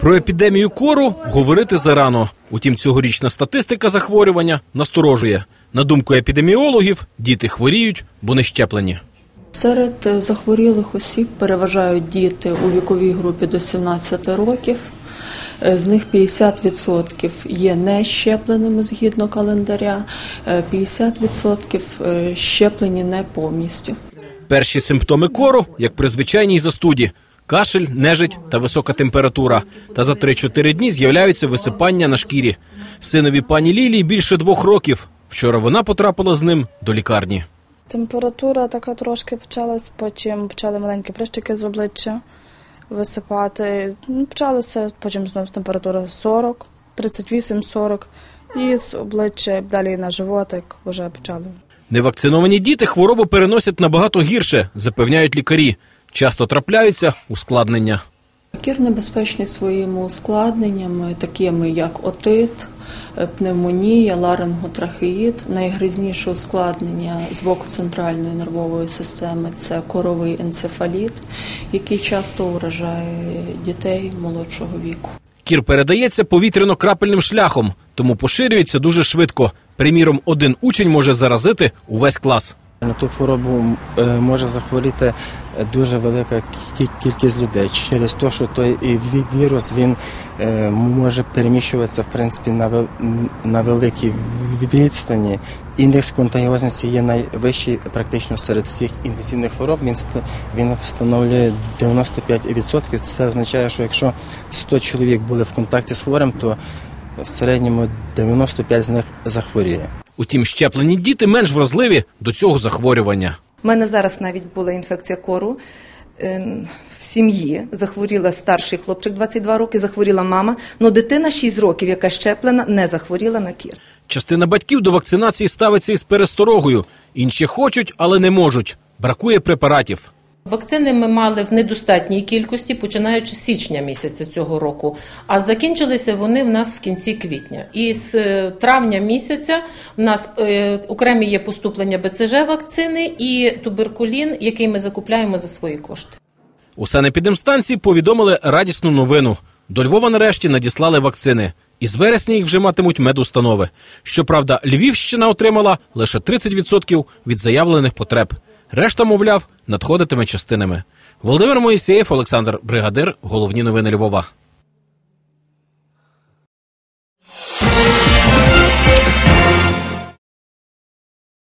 Про епідемію кору говорити зарано. Утім, цьогорічна статистика захворювання насторожує. На думку епідеміологів, діти хворіють, бо не щеплені. Серед е, захворілих осіб переважають діти у віковій групі до 17 років. Е, З них 50% є не щепленими згідно календаря, е, 50% е, щеплені не повністю. Перші симптоми кору, як при звичайній застуді. Кашель, нежить та висока температура. Та за 3-4 дні з'являються висипання на шкірі. Синові пані Лілії більше двох років. Вчора вона потрапила з ним до лікарні. Температура така трошки почалась, потім почали маленькі прищики з обличчя висипати. Ну, Почалося, потім знову температура 40, 38-40. І з обличчя далі на животик вже почали. Невакциновані діти хворобу переносять набагато гірше, запевняють лікарі. Часто трапляються ускладнення. Кір небезпечний своїми ускладненнями, такими як отит, е, пневмонія, ларинготрахеїд. Найгрізніше ускладнення з боку центральної нервової системи це коровий енцефаліт, який часто уражає дітей молодшого віку. Кір передається повітряно-крапельним шляхом, тому поширюється дуже швидко. Приміром, один учень може заразити увесь клас. На ту хворобу е, може захворіти дуже велика кількість людей через те, що той вірус він е, може переміщуватися в принципі на вел- великій відстані. Індекс контагіозності є найвищий практично серед всіх інфекційних хвороб. Він він встановлює 95%. Це означає, що якщо 100 чоловік були в контакті з хворим, то в середньому 95 з них захворіє. Утім, щеплені діти менш вразливі до цього захворювання. У мене зараз навіть була інфекція кору. Е, В сім'ї захворіла старший хлопчик 22 роки, захворіла мама. але дитина 6 років, яка щеплена, не захворіла на кір. Частина батьків до вакцинації ставиться із пересторогою. Інші хочуть, але не можуть. Бракує препаратів. Вакцини ми мали в недостатній кількості, починаючи з січня місяця цього року. А закінчилися вони в нас в кінці квітня. І з е, травня місяця в нас е, окремі є поступлення БЦЖ вакцини і туберкулін, який ми закупляємо за свої кошти. У санепідемстанції повідомили радісну новину. До Львова нарешті надіслали вакцини. І з вересня їх вже матимуть медустанови. Щоправда, Львівщина отримала лише 30% від заявлених потреб. Решта, мовляв, надходитиме частинами. Володимир Моїсеєв, Олександр Бригадир. Головні новини Львова.